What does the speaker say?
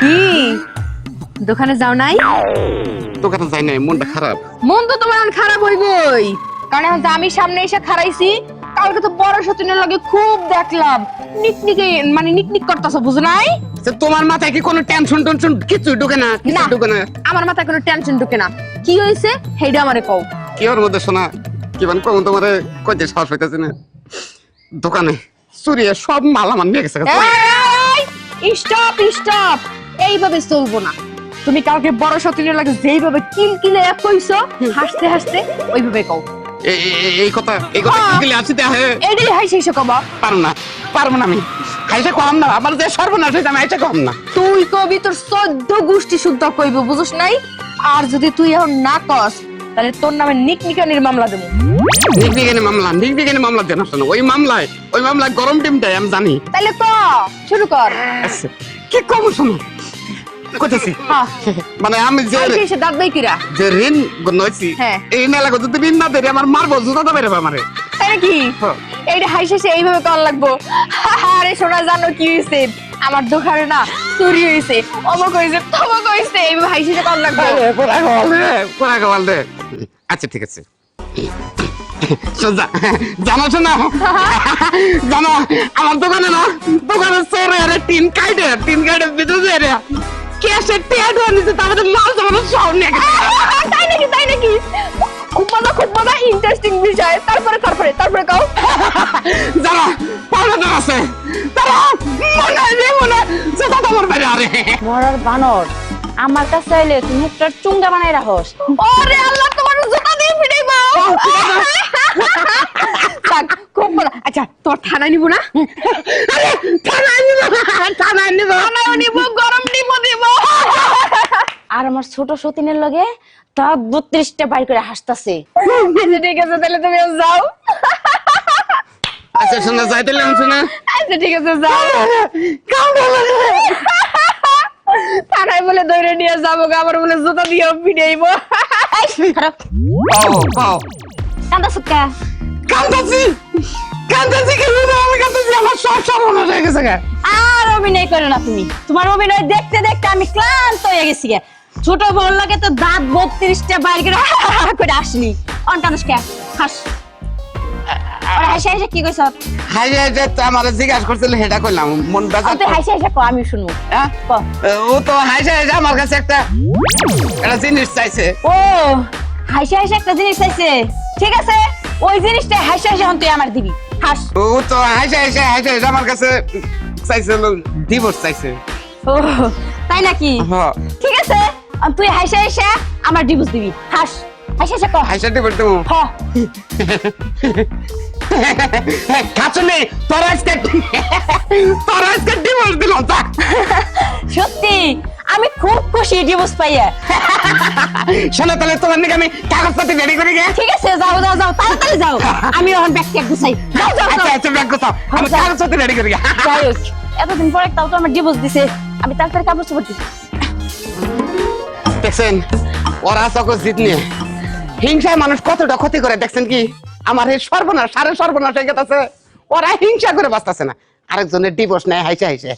কি? দোকানে যাও নাই? দোকানে যাই নাই মনটা খারাপ। মন তো তোমার খারাপ হইবই। কারণ এখন আমি সামনে এসে খারাইছি কালকে তো বড় সতীনের লগে খুব দেখলাম। নিকনিকে মানে নিকনিক করতেছ বুঝো নাই? তোমার মাথায় কি কোনো টেনশন টেনশন কিছু ঢুকে না? কিছু ঢুকে না? আমার মাথায় কোনো টেনশন ঢুকে না। কি হয়েছে হেইডা আমারে কও। কি ওর মধ্যে শোনা? কি মানে কখন তোমার কইতে সাহস হইতেছে না। দোকানে। চুরিয়ে সব মাল আমার নিয়ে গেছে। স্টপ স্টপ এইভাবে চলবো না। তুমি কালকে বড় সতীনের লাগে যেইভাবে কিল কিলে কইছো হাসতে হাসতে ওইভাবে কও। এই- কথা এই কথা হ্যাঁ। কি গেলে আসিতে হে এটাই হাসি এসে কবা। পারো না পারব না আমি। হাইসা কম না আমার যে সর্বনাশ আমি হাইসা কম না। তুই কবি তোর চোদ্দ গোষ্ঠী শুদ্ধ কইব বুঝছ নাই? আর যদি তুই এখন না কস তাহলে তোর নামে নিকনিকানির মামলা দেবো। নির্বিঘ্নে মামলা নির্বিঘ্নে মামলা দেন আসলে ওই মামলায় ওই মামলায় গরম টিম দেয় আমি জানি। তাহলে ক? শুরু কর। আচ্ছা, কি কম শোনো? কইতেছি। মানে আমি যে দাঁত যে ঋণ নইছি হ্যাঁ। এই মেলা যদি ঋণ না দেরি আমার মারবো জুতা তো বেরোবে আমারে। হ্যাঁ। এইটা এসে এইভাবে কর লাগবো। আরে শোনা জানো কি হয়েছে আমার দোকানে না চুরি হয়েছে অমক হয়েছে তমক হয়েছে এইভাবে হাসি কোরা আচ্ছা ঠিক আছে। জানো শোনা? জানো আমার দোকানে না দোকানে চোরে আরে টিন কাইডে টিন কাইডে ভিতরে রে। ক্যাশে টেড নিছে তারপরে মাল জামানো সব নিয়ে তাই নাকি তাই নাকি? খুব মজা খুব মজা ইন্টারেস্টিং বিষয়। তারপরে তারপরে তারপরে কাও। যারা পাওনা আছে। তারা মনে রে মনে মরার বানর। আমার কাছে তুমি একটা চুঙ্গা বানাই রাখস। ওরে আল্লাহ তোমার জুতা দিয়ে খুব মজা আচ্ছা তোর থানায় নিব না? আরে থানায় নিব থানায় নিব। থানায় নিব গরম নিব দিব। আর আমার ছোট সতীনের লগে তা বত্রিশটা বাইর করে হাসতাছে। আচ্ছা ঠিক আছে তাহলে তুমি যাও। আচ্ছা শোনা যাইতে লাগছে শোনা। আচ্ছা ঠিক আছে যাও। থানায় বলে দৌড়ে নিয়ে যাব গো, আমার বলে জুতা দিয়ে পিটাইবো খারাপ। পাও পাও। কান্দা সুক্কা কান্দাছি! কান্দাছি কেন আমি কান্দাছি আমার সব সর্বনাশ হয়ে গেছে আর অভিনয় করো না তুমি। তোমার অভিনয় দেখতে দেখতে আমি ক্লান্ত হয়ে গেছি ছোট বল লাগে তো দাঁত বত্রিশটা বাইর করে করে হাস। আর হাসি হাসি কি কইছ? হাই হাই তো আমার জিজ্ঞাসা করছিল হেটা কইলাম মন তুই হাসি হাসি কো আমি শুনব। হ্যাঁ? ও তো হাই হাই আমার কাছে একটা একটা জিনিস চাইছে। ও হাসি হাসি একটা জিনিস চাইছে। ঠিক আছে ওই জিনিসটা হন তুই আমার দিবি। হাস। ও তো হাই হাই হাই হাই হাই আমার কাছে চাইছে ডিভোর্স চাইছে। ও তাই নাকি? হ্যাঁ ঠিক আছে তুই হাসি হাসি আমার ডিভোর্স দিবি। হাস। হাসি হাসি কর হাই হাই ডিভোর্স দেবো। হ। কাচনে তোর আজকে তোর আজকে ডিভোর্স দিলাম তা সত্যি? আমি খুব খুশি ডিভোর্স পাইয়া। শোনো তাহলে তোমার নাকি আমি কাগজপত্র রেডি করে গে? ঠিক আছে যাও যাও যাও তাড়াতাড়ি যাও। আমি এখন ব্যাগ ট্যাগ গুছাই। যাও যাও আচ্ছা আচ্ছা ব্যাগ কোথাও আমি। কাগজপত্র রেডি করে গে। যাই হোক এতদিন পরে তাও তো আমার ডিভোর্স দিছে। আমি তাড়াতাড়ি কাপড় চোপড় দেখছেন ওরা সকল জিত নিয়ে। হিংসায় মানুষ কতটা ক্ষতি করে দেখছেন কি? আমার এই সর্বনাশ, সারে সর্বনাশ হয়ে গেছে ওরা হিংসা করে বাঁচতেছে না। আরেকজনের ডিভোর্স নেয়, হাইসে হাইসে।